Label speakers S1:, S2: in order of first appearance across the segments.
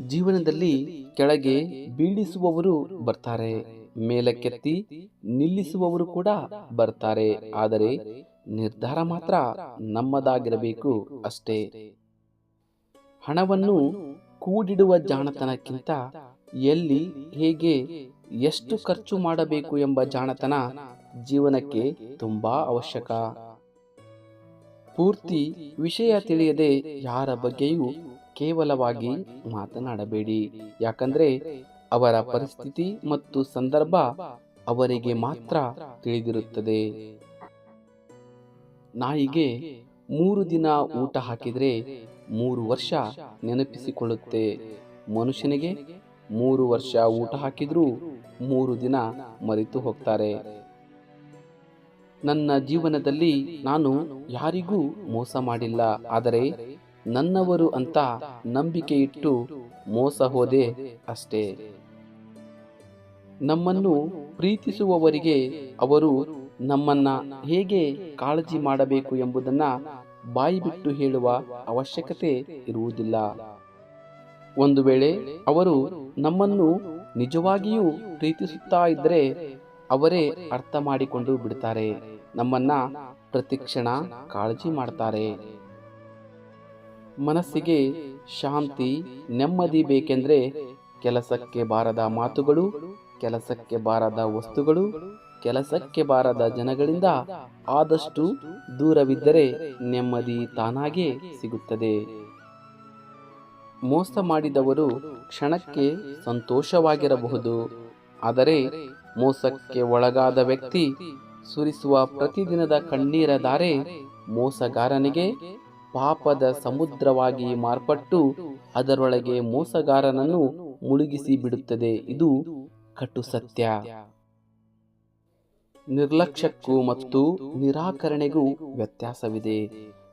S1: ಜೀವನದಲ್ಲಿ ಕೆಳಗೆ ಬೀಳಿಸುವವರು ಬರ್ತಾರೆ, ಮೇಲಕ್ಕೆತ್ತಿ ನಿಲ್ಲಿಸುವವರು ಕೂಡ ಬರ್ತಾರೆ. ಆದರೆ ನಿರ್ಧಾರ ಮಾತ್ರ ನಮ್ಮದಾಗಿರಬೇಕು ಅಷ್ಟೇ. ಹಣವನ್ನು ಕೂಡಿಡುವ ಜಾಣತನಕ್ಕಿಂತ ಎಲ್ಲಿ ಹೇಗೆ ಎಷ್ಟು ಖರ್ಚು ಮಾಡಬೇಕು ಎಂಬ ಜಾಣತನ ಜೀವನಕ್ಕೆ ತುಂಬಾ ಅವಶ್ಯಕ. ಪೂರ್ತಿ ವಿಷಯ ತಿಳಿಯದೆ ಯಾರ ಬಗ್ಗೆಯೂ ಕೇವಲವಾಗಿ ಮಾತನಾಡಬೇಡಿ. ಯಾಕಂದ್ರೆ ಅವರ ಪರಿಸ್ಥಿತಿ ಮತ್ತು ಸಂದರ್ಭ ಅವರಿಗೆ ಮಾತ್ರ ತಿಳಿದಿರುತ್ತದೆ. ನಾಯಿಗೆ ಮೂರು ದಿನ ಊಟ ಹಾಕಿದರೆ ಮೂರು ವರ್ಷ ನೆನಪಿಸಿಕೊಳ್ಳುತ್ತೆ. ಮನುಷ್ಯನಿಗೆ ಮೂರು ವರ್ಷ ಊಟ ಹಾಕಿದ್ರೂ ಮೂರು ದಿನ ಮರೆತು ಹೋಗ್ತಾರೆ. ನನ್ನ ಜೀವನದಲ್ಲಿ ನಾನು ಯಾರಿಗೂ ಮೋಸ ಮಾಡಿಲ್ಲ. ಆದರೆ ನನ್ನವರು ಅಂತ ನಂಬಿಕೆ ಇಟ್ಟು ಮೋಸ ಹೋದೆ ಅಷ್ಟೇ. ನಮ್ಮನ್ನು ಪ್ರೀತಿಸುವವರಿಗೆ ಅವರು ನಮ್ಮನ್ನ ಹೇಗೆ ಕಾಳಜಿ ಮಾಡಬೇಕು ಎಂಬುದನ್ನ ಬಾಯಿ ಬಿಟ್ಟು ಹೇಳುವ ಅವಶ್ಯಕತೆ ಇರುವುದಿಲ್ಲ. ಒಂದು ವೇಳೆ ಅವರು ನಮ್ಮನ್ನು ನಿಜವಾಗಿಯೂ ಪ್ರೀತಿಸುತ್ತಾ ಇದ್ದರೆ ಅವರೇ ಅರ್ಥ ಮಾಡಿಕೊಂಡು ಬಿಡ್ತಾರೆ. ನಮ್ಮನ್ನ ಪ್ರತಿಕ್ಷಣ ಕಾಳಜಿ ಮಾಡ್ತಾರೆ. ಮನಸ್ಸಿಗೆ ಶಾಂತಿ, ನೆಮ್ಮದಿ ಬೇಕೆಂದ್ರೆ ಕೆಲಸಕ್ಕೆ ಬಾರದ ಮಾತುಗಳು, ಕೆಲಸಕ್ಕೆ ಬಾರದ ವಸ್ತುಗಳು, ಕೆಲಸಕ್ಕೆ ಬಾರದ ಜನಗಳಿಂದ ಆದಷ್ಟು ದೂರವಿದ್ದರೆ ನೆಮ್ಮದಿ ತಾನಾಗೇ ಸಿಗುತ್ತದೆ. ಮೋಸ ಮಾಡಿದವರು ಕ್ಷಣಕ್ಕೆ ಸಂತೋಷವಾಗಿರಬಹುದು, ಆದರೆ ಮೋಸಕ್ಕೆ ಒಳಗಾದ ವ್ಯಕ್ತಿ ಸುರಿಸುವ ಪ್ರತಿದಿನದ ಕಣ್ಣೀರ ಧಾರೆ ಮೋಸಗಾರನಿಗೆ ಪಾಪದ ಸಮುದ್ರವಾಗಿ ಮಾರ್ಪಟ್ಟು ಅದರೊಳಗೆ ಮೋಸಗಾರನನ್ನು ಮುಳುಗಿಸಿ ಬಿಡುತ್ತದೆ. ಇದು ಕಟು ಸತ್ಯ. ನಿರ್ಲಕ್ಷ್ಯಕ್ಕೂ ಮತ್ತು ನಿರಾಕರಣೆಗೂ ವ್ಯತ್ಯಾಸವಿದೆ.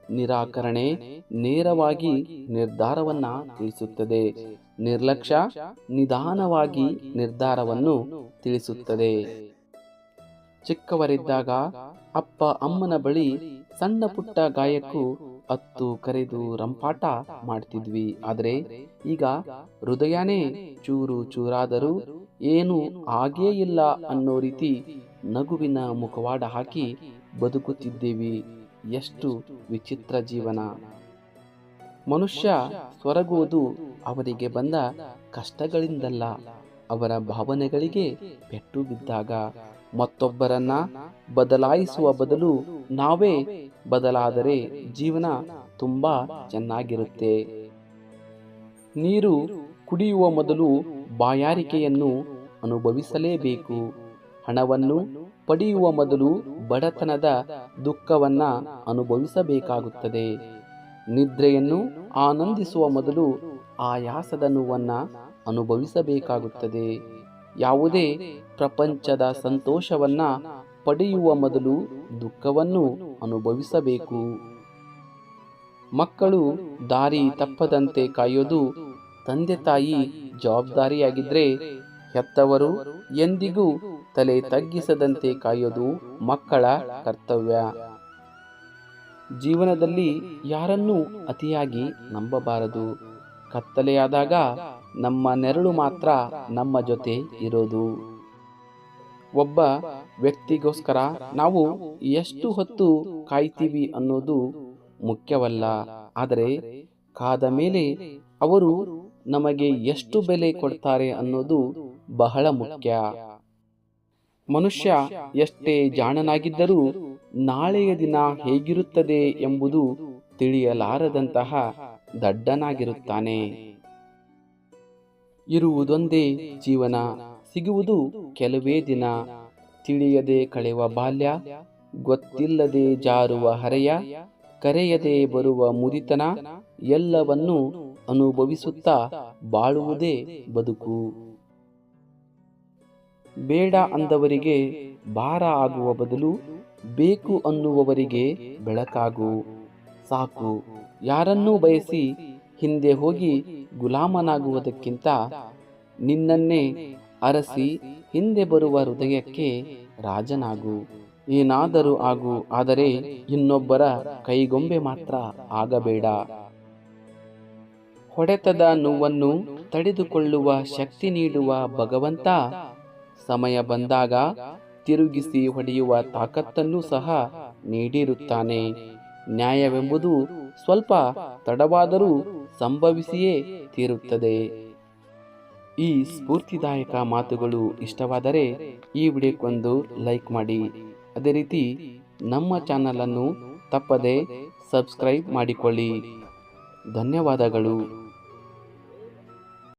S1: ನಿರಾಕರಣೆ ನೇರವಾಗಿ ನಿರ್ಧಾರವನ್ನ ತಿಳಿಸುತ್ತದೆ. ನಿರ್ಲಕ್ಷ್ಯ ನಿಧಾನವಾಗಿ ನಿರ್ಧಾರವನ್ನು ತಿಳಿಸುತ್ತದೆ. ಚಿಕ್ಕವರಿದ್ದಾಗ ಅಪ್ಪ ಅಮ್ಮನ ಬಳಿ ಸಣ್ಣ ಪುಟ್ಟ ಗಾಯಕ್ಕೂ ಹತ್ತು ಕರೆದು ರಂಪಾಟ ಮಾಡ್ತಿದ್ವಿ. ಆದರೆ ಈಗ ಹೃದಯನೇ ಚೂರು ಚೂರಾದರೂ ಏನು ಆಗೇ ಇಲ್ಲ ಅನ್ನೋ ರೀತಿ ನಗುವಿನ ಮುಖವಾಡ ಹಾಕಿ ಬದುಕುತ್ತಿದ್ದೇವೆ. ಎಷ್ಟು ವಿಚಿತ್ರ ಜೀವನ. ಮನುಷ್ಯ ಸೊರಗುವುದು ಅವರಿಗೆ ಬಂದ ಕಷ್ಟಗಳಿಂದಲ್ಲ. ಅವರ ಭಾವನೆಗಳಿಗೆ ಪೆಟ್ಟು ಬಿದ್ದಾಗ ಮತ್ತೊಬ್ಬರನ್ನ ಬದಲಾಯಿಸುವ ಬದಲು ನಾವೇ ಬದಲಾದರೆ ಜೀವನ ತುಂಬಾ ಚೆನ್ನಾಗಿರುತ್ತೆ. ನೀರು ಕುಡಿಯುವ ಮೊದಲು ಬಾಯಾರಿಕೆಯನ್ನು ಅನುಭವಿಸಲೇಬೇಕು. ಹಣವನ್ನು ಪಡೆಯುವ ಮೊದಲು ಬಡತನದ ದುಃಖವನ್ನ ಅನುಭವಿಸಬೇಕಾಗುತ್ತದೆ. ನಿದ್ರೆಯನ್ನು ಆನಂದಿಸುವ ಮೊದಲು ಆಯಾಸದ ನೋವನ್ನ ಅನುಭವಿಸಬೇಕಾಗುತ್ತದೆ. ಯಾವುದೇ ಪ್ರಪಂಚದ ಸಂತೋಷವನ್ನ ಪಡೆಯುವ ಮೊದಲು ದುಃಖವನ್ನು ಅನುಭವಿಸಬೇಕು. ಮಕ್ಕಳು ದಾರಿ ತಪ್ಪದಂತೆ ಕಾಯೋದು ತಂದೆ ತಾಯಿ ಜವಾಬ್ದಾರಿಯಾಗಿದ್ರೆ ಹೆತ್ತವರು ಎಂದಿಗೂ ತಲೆ ತಗ್ಗಿಸದಂತೆ ಕಾಯೋದು ಮಕ್ಕಳ ಕರ್ತವ್ಯ. ಜೀವನದಲ್ಲಿ ಯಾರನ್ನೂ ಅತಿಯಾಗಿ ನಂಬಬಾರದು. ಕತ್ತಲೆಯಾದಾಗ ನಮ್ಮ ನೆರಳು ಮಾತ್ರ ನಮ್ಮ ಜೊತೆ ಇರೋದು. ಒಬ್ಬ ವ್ಯಕ್ತಿಗೋಸ್ಕರ ನಾವು ಎಷ್ಟು ಹೊತ್ತು ಕಾಯ್ತೀವಿ ಅನ್ನೋದು ಮುಖ್ಯವಲ್ಲ. ಆದರೆ ಕಾದ ಮೇಲೆ ಅವರು ನಮಗೆ ಎಷ್ಟು ಬೆಲೆ ಕೊಡ್ತಾರೆ ಅನ್ನೋದು ಬಹಳ ಮುಖ್ಯ. ಮನುಷ್ಯ ಎಷ್ಟೇ ಜಾಣನಾಗಿದ್ದರೂ ನಾಳೆಯ ದಿನ ಹೇಗಿರುತ್ತದೆ ಎಂಬುದು ತಿಳಿಯಲಾರದಂತಹ ದಡ್ಡನಾಗಿರುತ್ತಾನೆ. ಇರುವುದೊಂದೇ ಜೀವನ. ಸಿಗುವುದು ಕೆಲವೇ ದಿನ. ತಿಳಿಯದೆ ಕಳೆವ ಬಾಲ್ಯ, ಗೊತ್ತಿಲ್ಲದೆ ಜಾರುವ ಹರೆಯ, ಕರೆಯದೆ ಬರುವ ಮುದಿತನ, ಎಲ್ಲವನ್ನೂ ಅನುಭವಿಸುತ್ತಾ ಬಾಳುವುದೇ ಬದುಕು. ಬೇಡ ಅಂದವರಿಗೆ ಭಾರ ಆಗುವ ಬದಲು ಬೇಕು ಅನ್ನುವವರಿಗೆ ಬೆಳಕಾಗು. ಸಾಕು. ಯಾರನ್ನೂ ಬಯಸಿ ಹಿಂದೆ ಹೋಗಿ ಗುಲಾಮನಾಗುವುದಕ್ಕಿಂತ ನಿನ್ನನ್ನೇ ಅರಸಿ ಹಿಂದೆ ಬರುವ ಹೃದಯಕ್ಕೆ ರಾಜನಾಗು. ಏನಾದರೂ ಆಗು, ಆದರೆ ಇನ್ನೊಬ್ಬರ ಕೈಗೊಂಬೆ ಮಾತ್ರ ಆಗಬೇಡ. ಹೊಡೆತದ ನೋವನ್ನು ತಡೆದುಕೊಳ್ಳುವ ಶಕ್ತಿ ನೀಡುವ ಭಗವಂತ ಸಮಯ ಬಂದಾಗ ತಿರುಗಿಸಿ ಹೊಡೆಯುವ ತಾಕತ್ತನ್ನು ಸಹ ನೀಡಿರುತ್ತಾನೆ. ನ್ಯಾಯವೆಂಬುದು ಸ್ವಲ್ಪ ತಡವಾದರೂ ಸಂಭವಿಸಿಯೇ ತೀರುತ್ತದೆ. ಈ ಸ್ಫೂರ್ತಿದಾಯಕ ಮಾತುಗಳು ಇಷ್ಟವಾದರೆ ಈ ವಿಡಿಯೋಕ್ಕೊಂದು ಲೈಕ್ ಮಾಡಿ. ಅದೇ ರೀತಿ ನಮ್ಮ ಚಾನಲನ್ನು ತಪ್ಪದೆ ಸಬ್ಸ್ಕ್ರೈಬ್ ಮಾಡಿಕೊಳ್ಳಿ. ಧನ್ಯವಾದಗಳು.